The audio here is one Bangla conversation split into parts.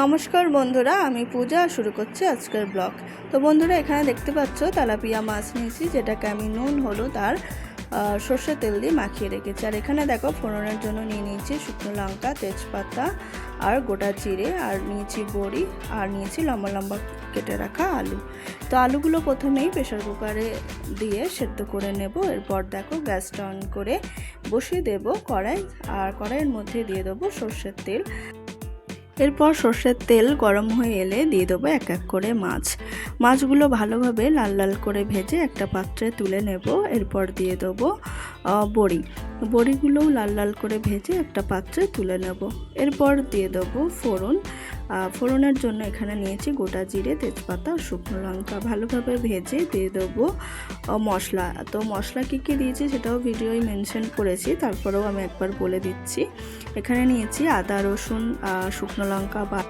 নমস্কার বন্ধুরা আমি পূজা শুরু করছি আজকের ব্লগ। তো বন্ধুরা এখানে দেখতে পাচ্ছ তেলাপিয়া মাছ নিয়েছি যেটাকে আমি নুন হলুদ আর আহ, সর্ষের তেল দিয়ে মাখিয়ে রেখেছি। আর এখানে দেখো ফোড়নের জন্য নিয়ে নিয়েছি শুকনো লঙ্কা তেজপাতা আর গোটা জিরে আর নিয়েছি বড়ি আর নিয়েছি লম্বা লম্বা কেটে রাখা আলু। তো আলুগুলো প্রথমেই প্রেশার কুকারে দিয়ে সেদ্ধ করে নেব। এরপর দেখো গ্যাসটা অন করে বসিয়ে দেব কড়াই আর কড়াইয়ের মধ্যে দিয়ে দেবো সর্ষের তেল। এরপর সর্ষের তেল গরম হয়ে এলে দিয়ে দেবো এক এক করে মাছ। মাছগুলো ভালোভাবে লাল লাল করে ভেজে একটা পাত্রে তুলে নেব। এরপর দিয়ে দেবো বড়ি। বড়িগুলোও লাল লাল করে ভেজে একটা পাত্রে তুলে নেব। এরপর দিয়ে দেবো ফোড়ন। ফোড়নের জন্য এখানে নিয়েছি গোটা জিরে, তেজপাতা, শুকনো লঙ্কা। ভালোভাবে ভেজে দিয়ে দেবো মশলা। তো মশলা কী কী দিয়েছি সেটাও ভিডিওয় মেনশন করেছি, তারপরেও আমি একবার বলে দিচ্ছি। এখানে নিয়েছি আদা, রসুন শুকনো লঙ্কা বা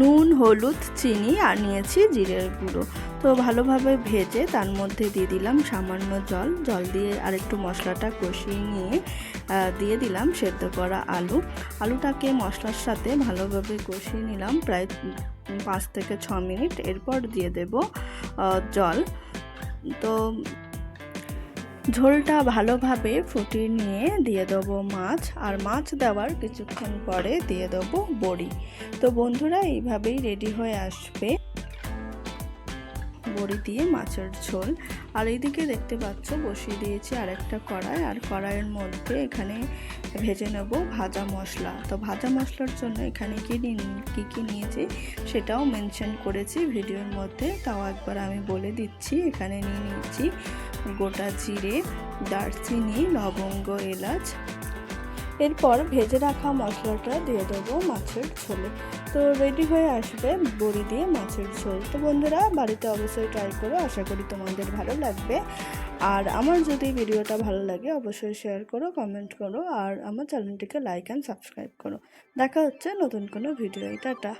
নুন, হলুদ, চিনি আর নিয়েছি জিরের গুঁড়ো। তো ভালোভাবে ভেজে তার মধ্যে দিয়ে দিলাম সামান্য জল। জল দিয়ে আরেকটু মশলাটা কষিয়ে নিয়ে দিয়ে দিলাম সেদ্ধ করা আলু। আলুটাকে মশলার সাথে ভালোভাবে কষিয়ে নিলাম প্রায় পাঁচ থেকে ছ মিনিট। এরপর দিয়ে দেব জল। তো ঝোলটা ভালোভাবে ফুটিয়ে নিয়ে দিয়ে দেবো মাছ, আর মাছ দেওয়ার কিছুক্ষণ পরে দিয়ে দেবো বড়ি। তো বন্ধুরা, এইভাবেই রেডি হয়ে আসবে। বড়ি দিয়ে মাছের ঝোল। আর এইদিকে দেখতে পাচ্ছ, বসিয়ে দিয়েছি আরেকটা কড়াই। আর কড়াইয়ের মধ্যে এখানে ভেজে নেব ভাজা মশলা। তো ভাজা মশলার জন্য এখানে কী কী কী নিয়েছি সেটাও মেনশন করেছি ভিডিওর মধ্যে। তাও একবার আমি বলে দিচ্ছি, এখানে নিয়ে নিয়েছি গোটা জিরে, দারচিনি, লবঙ্গ, এলাচ এরপর ভেজে রাখা মশলাটা দিয়ে দেবো মাছের ঝোলে। তো রেডি হয়ে আসবে বড়ি দিয়ে মাছের ঝোল। তো বন্ধুরা, বাড়িতে অবশ্যই ট্রাই করো, আশা করি তোমাদের ভালো লাগবে। আর আমার যদি ভিডিওটা ভালো লাগে, অবশ্যই শেয়ার করো কমেন্ট করো, আর আমার চ্যানেলটিকে লাইক অ্যান্ড সাবস্ক্রাইব করো। দেখা হচ্ছে নতুন কোনো ভিডিও টাটা।